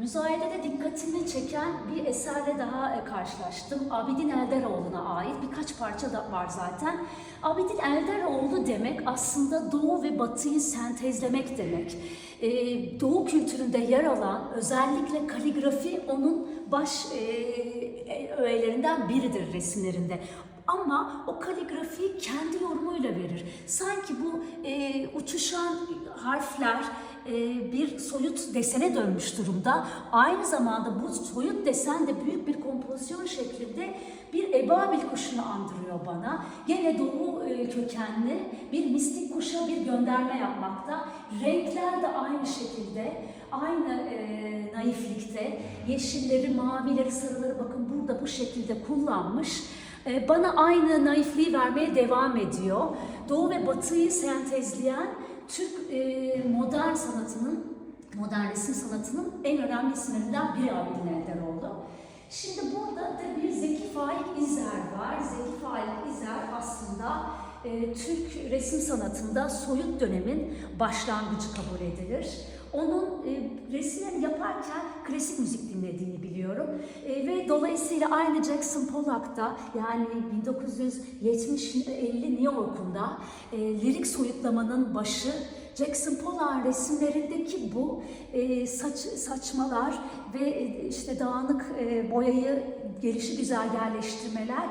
Müzayedede dikkatimi çeken bir eserle daha e, karşılaştım. Abidin Elderoğlu'na ait birkaç parça da var zaten. Abidin Elderoğlu demek aslında Doğu ve Batı'yı sentezlemek demek. Ee, Doğu kültüründe yer alan özellikle kaligrafi onun baş e, e, öğelerinden biridir resimlerinde. Ama o kaligrafiyi kendi yorumuyla verir. Sanki bu e, uçuşan harfler e, bir soyut desene dönmüş durumda. Aynı zamanda bu soyut desen de büyük bir kompozisyon şeklinde bir ebabil kuşunu andırıyor bana. Gene doğu e, kökenli bir mistik kuşa bir gönderme yapmakta. Renkler de aynı şekilde, aynı e, naiflikte. Yeşilleri, mavileri, sarıları bakın burada bu şekilde kullanmış. E, bana aynı naifliği vermeye devam ediyor. Doğu ve Batı'yı sentezleyen Türk e, modern sanatının, modern resim sanatının en önemli isimlerinden biri Abidin Elderoğlu. Şimdi burada da bir Zeki Faik İzer var. Zeki Faik İzer aslında e, Türk resim sanatında soyut dönemin başlangıcı kabul edilir. Onun e, resimlerini yaparken klasik müzik dinlediğini biliyorum. E, ve dolayısıyla aynı Jackson Pollock'ta yani 1970-50 New York'unda e, lirik soyutlamanın başı Jackson Pollock'ın resimlerindeki bu e, saç, saçmalar ve e, işte dağınık e, boyayı gelişi güzel yerleştirmeler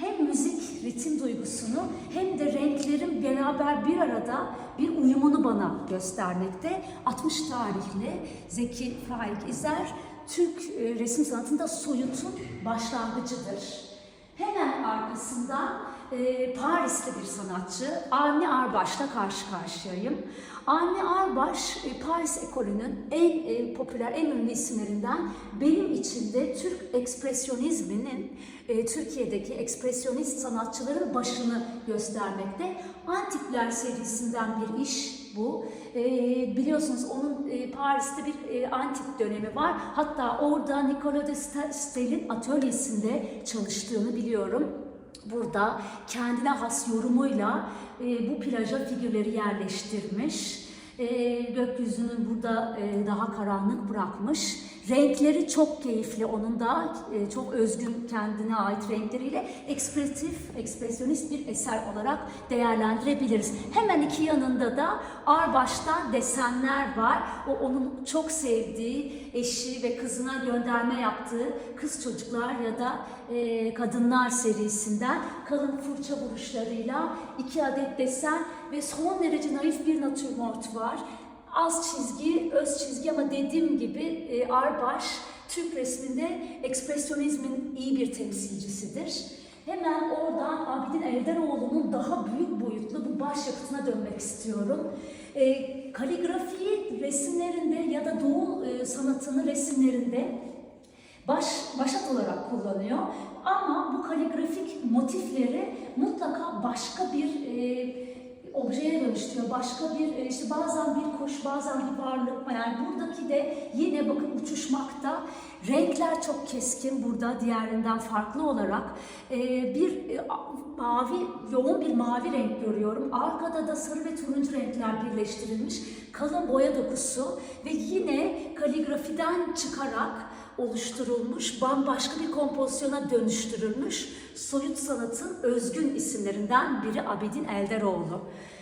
hem müzik ritim duygusunu hem de renklerin beraber bir arada bir uyumunu bana göstermekte. 60 tarihli Zeki Faik İzer Türk e, resim sanatında soyutun başlangıcıdır. Arkasından e, Parisli bir sanatçı Avni Arbaş'la karşı karşıyayım. Avni Arbaş, e, Paris ekolünün en e, popüler, en ünlü isimlerinden benim için de Türk ekspresyonizminin, e, Türkiye'deki ekspresyonist sanatçıların başını göstermekte. Antikler serisinden bir iş bu. E, biliyorsunuz onun e, Paris'te bir e, antik dönemi var. Hatta orada Nicolas de Stael'in atölyesinde çalıştığını biliyorum. Burada kendine has yorumuyla e, bu plaja figürleri yerleştirmiş. E, gökyüzünü burada e, daha karanlık bırakmış. Renkleri çok keyifli onun da e, çok özgün kendine ait renkleriyle ekspresif, ekspresyonist bir eser olarak değerlendirebiliriz. Hemen iki yanında da Arbaş'ta desenler var. O onun çok sevdiği eşi ve kızına gönderme yaptığı Kız Çocuklar ya da e, Kadınlar serisinden kalın fırça vuruşlarıyla iki adet desen ve son derece naif bir natürmort var az çizgi, öz çizgi ama dediğim gibi e, Arbaş Türk resminde ekspresyonizmin iyi bir temsilcisidir. Hemen oradan Abidin Elderoğlu'nun daha büyük boyutlu bu başyapıtına dönmek istiyorum. E, kaligrafiyi resimlerinde ya da Doğu e, sanatını resimlerinde baş, başat olarak kullanıyor. Ama bu kaligrafik motifleri mutlaka başka bir e, objeye dönüştürüyor. Başka bir e, işte bazen bir kuş, bazen bir varlık. Yani buradaki de yine bakın uçuşmakta. Renkler çok keskin burada diğerinden farklı olarak. E, bir e, mavi, yoğun bir mavi renk görüyorum. Arkada da sarı ve turuncu renkler birleştirilmiş. Kalın boya dokusu ve yine kaligrafiden çıkarak oluşturulmuş, bambaşka bir kompozisyona dönüştürülmüş soyut sanatın özgün isimlerinden biri Abidin Elderoğlu.